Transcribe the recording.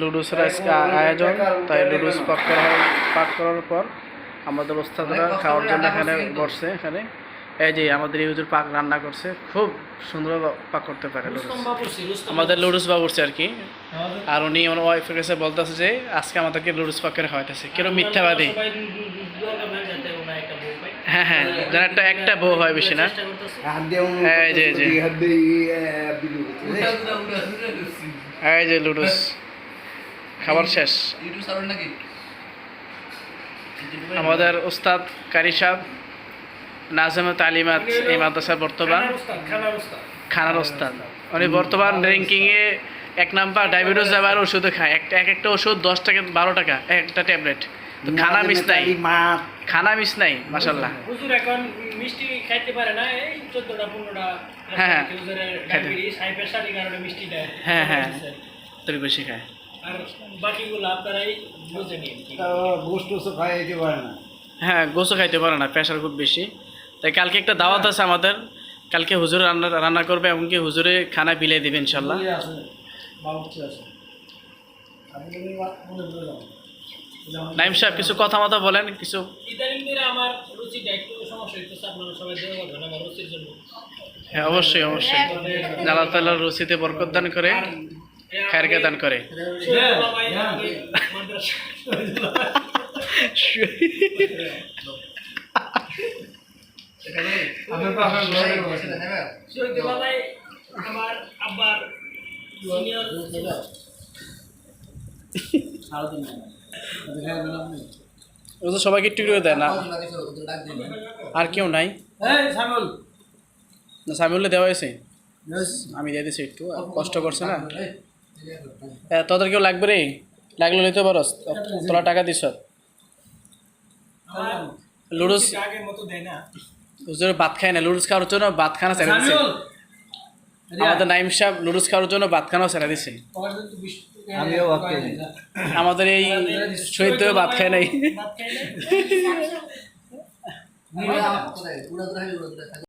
লুডুসের আজকে আয়োজন, তাই লুডুস পাক করা পাক করার পর আমাদের ওস্তাদরা খাওয়ার জন্য এখানে বসছে, এখানে। এই যে আমাদের ইউজুর পাক রান্না করছে, খুব সুন্দর পাক করতে পারে আমাদের লুডুস বাবুরছে আর কি। আর উনি আমার ওয়াইফের কাছে বলতেছে যে, আজকে আমাদেরকে লুডুস পাকের করে খাওয়াইতেছে। কীরকম মিথ্যাবাদী। হ্যাঁ হ্যাঁ যেন একটা একটা বউ হয় বেশি না। এই। এই যে লুডুস। খাবার শেষ। আমাদের উস্তাদ কারি সাহ নাজম তালিমাত এই মাদ্রাসার বর্তমান খানার ওস্তাদ উনি বর্তমান র্যাঙ্কিংয়ে এক নাম্বার ডায়াবেটিস যাবার ওষুধও খায়। একটা এক একটা ওষুধ দশ টাকা বারো টাকা একটা ট্যাবলেট তো খানা মিস নাই। খানা মিস নাই মাসাল্লাহ হুজুর এখন মিষ্টি খাইতে পারে না এই চোদ্দটা পনেরোটা হ্যাঁ, হুজুরের ডায়াবেটিস হাই প্রেশার কারণে মিষ্টি দেয়। হ্যাঁ, হ্যাঁ। তোর বেশি খায়। আর বাকিগুলো আপনারাই বুঝে নিন কি গোষ্ঠ খাই যেতে পারে না। হ্যাঁ গোসও খাইতে পারে না প্রেশার খুব বেশি। তাই কালকে একটা দাওয়াত আছে আমাদের কালকে হুজুর রান্না রান্না করবে এমনকি হুজুরে খানা বিলিয়ে দিবে ইনশাল্লাহ। নাইম সাহেব কিছু কথা মতো বলেন কিছু। আমার রুচিটা একটু সমস্যা আপনারা সবাই দেওয়া করবেন আমার রুচির জন্য। হ্যাঁ অবশ্যই অবশ্যই। আল্লাহ তাল্লাহ রসিতে বরকত দান করে। খায়রকে দান করে। আমার আব্বার সিনিয়র ও তো সবাইকে একটু করে দেয় না। আর কেউ নাই? এই সামল না সামিউল্লে দেওয়া হয়েছে? আমি দিয়ে দিছি একটু কষ্ট করছে না? তোদের কেউ লাগবে রে? লাগলে নিতে পারস। তোরা টাকা দিস লুডুস হুজুর ভাত খায় না লুডুস খাওয়ার জন্য ভাত খানা ছেড়ে দিছে। আমাদের নাইম সাহেব লুডুস খাওয়ার জন্য ভাত খানাও ছেড়ে দিছে। আমাদের এই শহীদ ভাত খায় নাই।